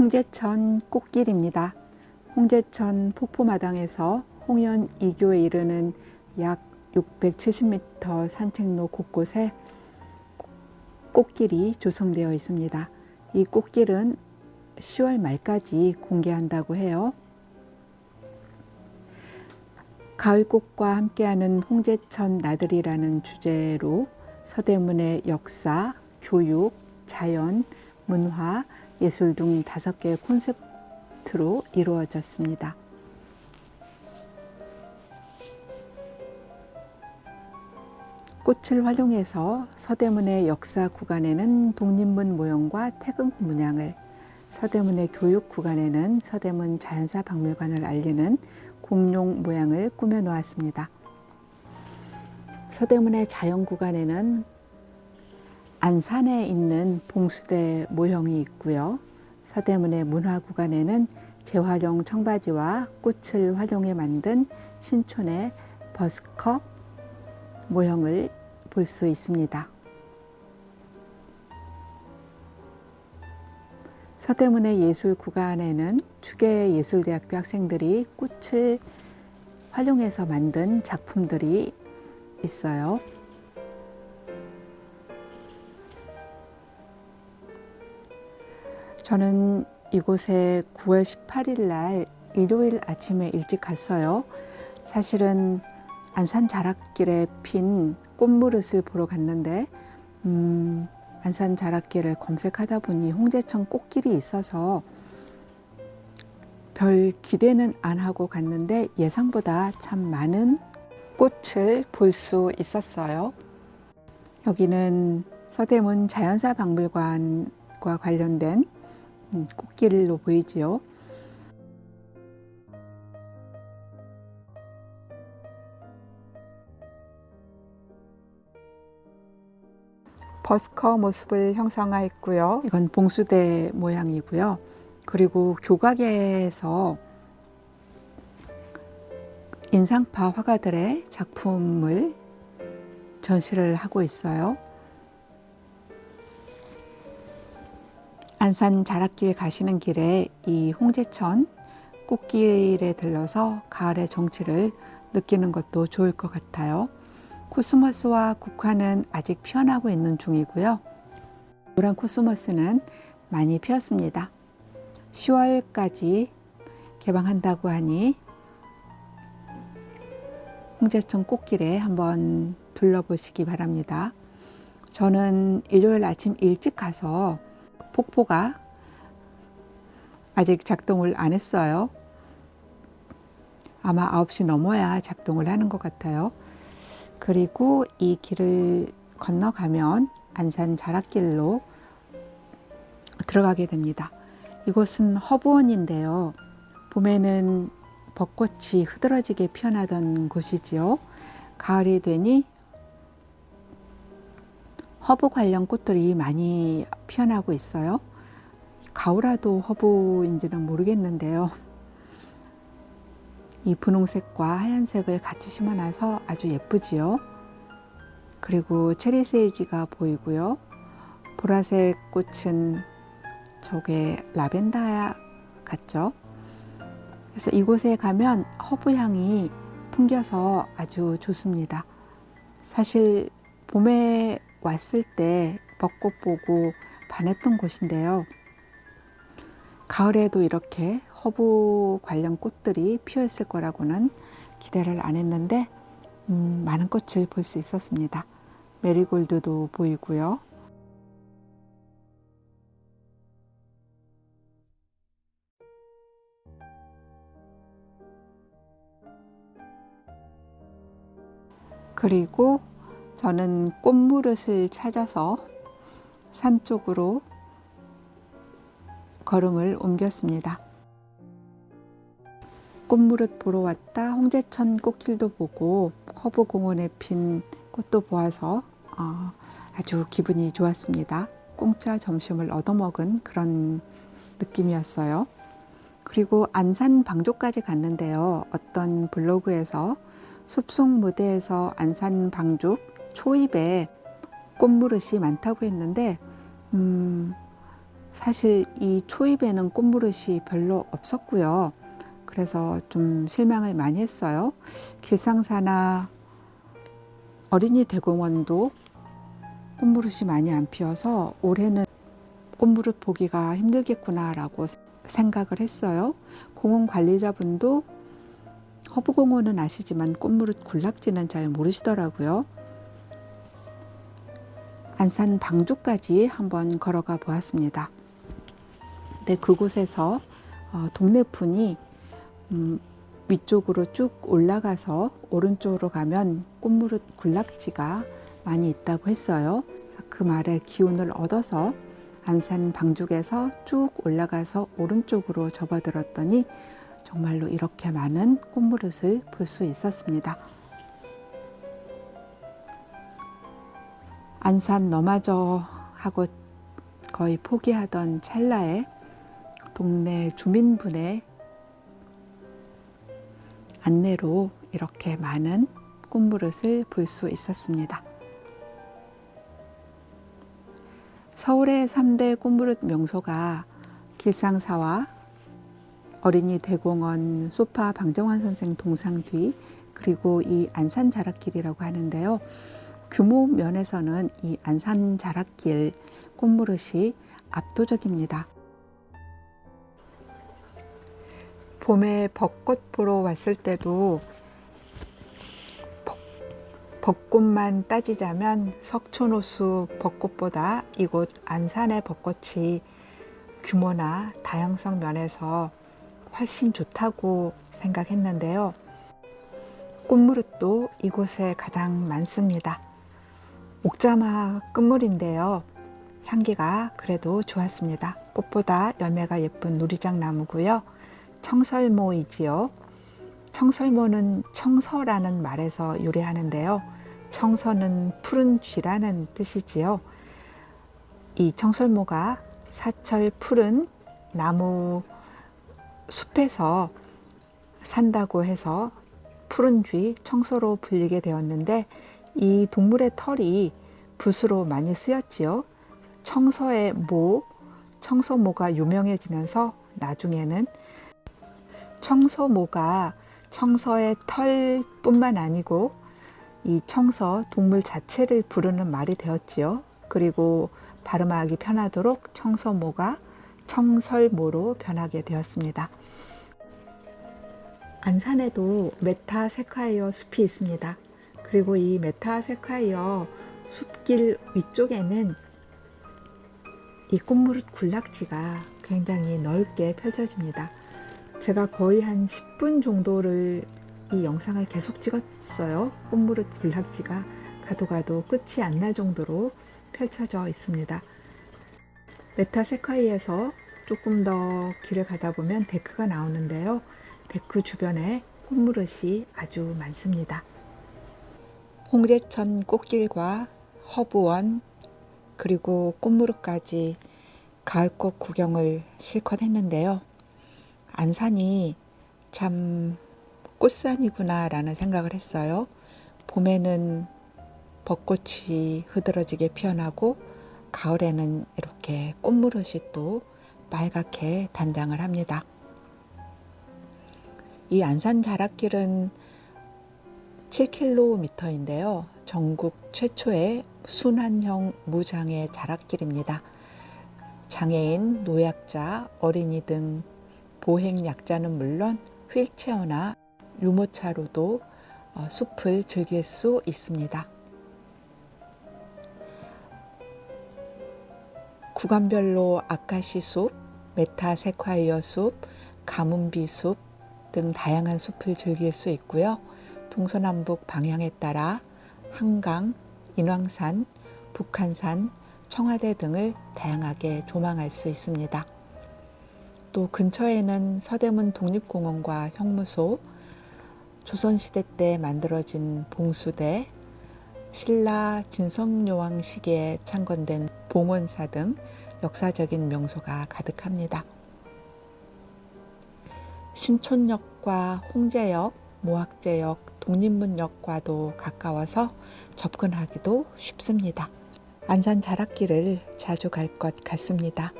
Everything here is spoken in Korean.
홍제천 꽃길입니다. 홍제천 폭포마당에서 홍연 2교에 이르는 약 670m 산책로 곳곳에 꽃길이 조성되어 있습니다. 이 꽃길은 10월 말까지 공개한다고 해요. 가을꽃과 함께하는 홍제천 나들이라는 주제로 서대문의 역사, 교육, 자연, 문화, 예술 등 다섯 개의 콘셉트로 이루어졌습니다. 꽃을 활용해서 서대문의 역사 구간에는 독립문 모형과 태극 문양을, 서대문의 교육 구간에는 서대문 자연사 박물관을 알리는 공룡 모양을 꾸며 놓았습니다. 서대문의 자연 구간에는 안산에 있는 봉수대 모형이 있고요. 서대문의 문화 구간에는 재활용 청바지와 꽃을 활용해 만든 신촌의 버스커 모형을 볼 수 있습니다. 서대문의 예술 구간에는 추계 예술대학교 학생들이 꽃을 활용해서 만든 작품들이 있어요. 저는 이곳에 9월 18일 날 일요일 아침에 일찍 갔어요. 사실은 안산 자락길에 핀 꽃무릇을 보러 갔는데 음, 안산 자락길을 검색하다 보니 홍제천 꽃길이 있어서 별 기대는 안 하고 갔는데 예상보다 참 많은 꽃을 볼 수 있었어요. 여기는 서대문 자연사 박물관과 관련된 음, 꽃길로 보이지요. 버스커 모습을 형상화했고요. 이건 봉수대 모양이고요. 그리고 교각에서 인상파 화가들의 작품을 전시를 하고 있어요. 안산 자락길 가시는 길에 이 홍제천 꽃길에 들러서 가을의 정취를 느끼는 것도 좋을 것 같아요. 코스모스와 국화는 아직 피어나고 있는 중이고요. 노란 코스모스는 많이 피었습니다. 10월까지 개방한다고 하니 홍제천 꽃길에 한번 둘러보시기 바랍니다. 저는 일요일 아침 일찍 가서 폭포가 아직 작동을 안 했어요. 아마 9시 넘어야 작동을 하는 것 같아요. 그리고 이 길을 건너가면 안산 자락길로 들어가게 됩니다. 이곳은 허브원인데요. 봄에는 벚꽃이 흐드러지게 피어나던 곳이지요. 가을이 되니 허브 관련 꽃들이 많이 피어나고 있어요. 가오라도 허브인지는 모르겠는데요. 이 분홍색과 하얀색을 같이 심어놔서 아주 예쁘지요. 그리고 체리 세이지가 보이고요. 보라색 꽃은 저게 라벤더 같죠? 그래서 이곳에 가면 허브 향이 풍겨서 아주 좋습니다. 사실 봄에 왔을 때 벚꽃 보고 반했던 곳인데요. 가을에도 이렇게 허브 관련 꽃들이 피어 있을 거라고는 기대를 안 했는데 음, 많은 꽃을 볼 수 있었습니다. 메리골드도 보이고요. 그리고 저는 꽃무릇을 찾아서 산 쪽으로 걸음을 옮겼습니다. 꽃무릇 보러 왔다 홍제천 꽃길도 보고 허브공원에 핀 꽃도 보아서 어, 아주 기분이 좋았습니다. 공짜 점심을 얻어먹은 그런 느낌이었어요. 그리고 안산 방조까지 갔는데요. 어떤 블로그에서 숲속 무대에서 안산 방죽 초입에 꽃무릇이 많다고 했는데 음, 사실 이 초입에는 꽃무릇이 별로 없었고요. 그래서 좀 실망을 많이 했어요. 길상사나 어린이 대공원도 꽃무릇이 많이 안 피어서 올해는 꽃무릇 보기가 힘들겠구나라고 생각을 했어요. 공원 관리자분도 허브공원은 아시지만 꽃무릇 군락지는 잘 모르시더라고요. 안산 방주까지 한번 걸어가 보았습니다. 네, 그곳에서 어, 동네 분이 음, 위쪽으로 쭉 올라가서 오른쪽으로 가면 꽃무릇 군락지가 많이 있다고 했어요. 그 말에 기운을 얻어서 안산 방죽에서 쭉 올라가서 오른쪽으로 접어들었더니 정말로 이렇게 많은 꽃무릇을 볼 수 있었습니다. 안산 너마저 하고 거의 포기하던 찰나에 동네 주민분의 안내로 이렇게 많은 꽃무릇을 볼 수 있었습니다. 서울의 3대 꽃무릇 명소가 길상사와 어린이 대공원 소파 방정환 선생 동상 뒤 그리고 이 안산 자락길이라고 하는데요. 규모 면에서는 이 안산 자락길 꽃무릇이 압도적입니다. 봄에 벚꽃 보러 왔을 때도 벚꽃만 따지자면 석촌호수 벚꽃보다 이곳 안산의 벚꽃이 규모나 다양성 면에서 훨씬 좋다고 생각했는데요. 꽃무릇도 이곳에 가장 많습니다. 옥자마 끝물인데요. 향기가 그래도 좋았습니다. 꽃보다 열매가 예쁜 누리장 나무고요. 청설모이지요. 청설모는 청서라는 말에서 유래하는데요. 청서는 푸른 쥐라는 뜻이지요. 이 청설모가 사철 푸른 나무 숲에서 산다고 해서 푸른 쥐 청소로 불리게 되었는데 이 동물의 털이 붓으로 많이 쓰였지요. 청서의 모, 청소모가 유명해지면서 나중에는 청소모가 청서의 털뿐만 아니고 이 청서 동물 자체를 부르는 말이 되었지요. 그리고 발음하기 편하도록 청서모가 청설모로 변하게 되었습니다. 안산에도 메타세콰이어 숲이 있습니다. 그리고 이 메타세콰이어 숲길 위쪽에는 이 꽃무릇 군락지가 굉장히 넓게 펼쳐집니다. 제가 거의 한 10분 정도를 이 영상을 계속 찍었어요. 꽃무릇 군락지가 가도 가도 끝이 안 날 정도로 펼쳐져 있습니다. 메타세콰이에서 조금 더 길을 가다 보면 데크가 나오는데요. 데크 주변에 꽃무릇이 아주 많습니다. 홍제천 꽃길과 허브원 그리고 꽃무릇까지 가을꽃 구경을 실컷 했는데요. 안산이 참 꽃산이구나라는 생각을 했어요. 봄에는 벚꽃이 흐드러지게 피어나고 가을에는 이렇게 꽃무릇이 또 빨갛게 단장을 합니다. 이 안산 자락길은 7km인데요. 전국 최초의 순환형 무장애 자락길입니다. 장애인, 노약자, 어린이 등 보행 약자는 물론 휠체어나 유모차로도 어, 숲을 즐길 수 있습니다. 구간별로 아카시 숲, 메타 세콰이어 숲, 가문비 숲 등 다양한 숲을 즐길 수 있고요. 동서남북 방향에 따라 한강, 인왕산, 북한산, 청와대 등을 다양하게 조망할 수 있습니다. 또 근처에는 서대문 독립공원과 형무소, 조선시대 때 만들어진 봉수대, 신라 진성요왕 시기에 창건된 봉원사 등 역사적인 명소가 가득합니다. 신촌역과 홍제역, 모학제역, 독립문역과도 가까워서 접근하기도 쉽습니다. 안산 자락길을 자주 갈 것 같습니다.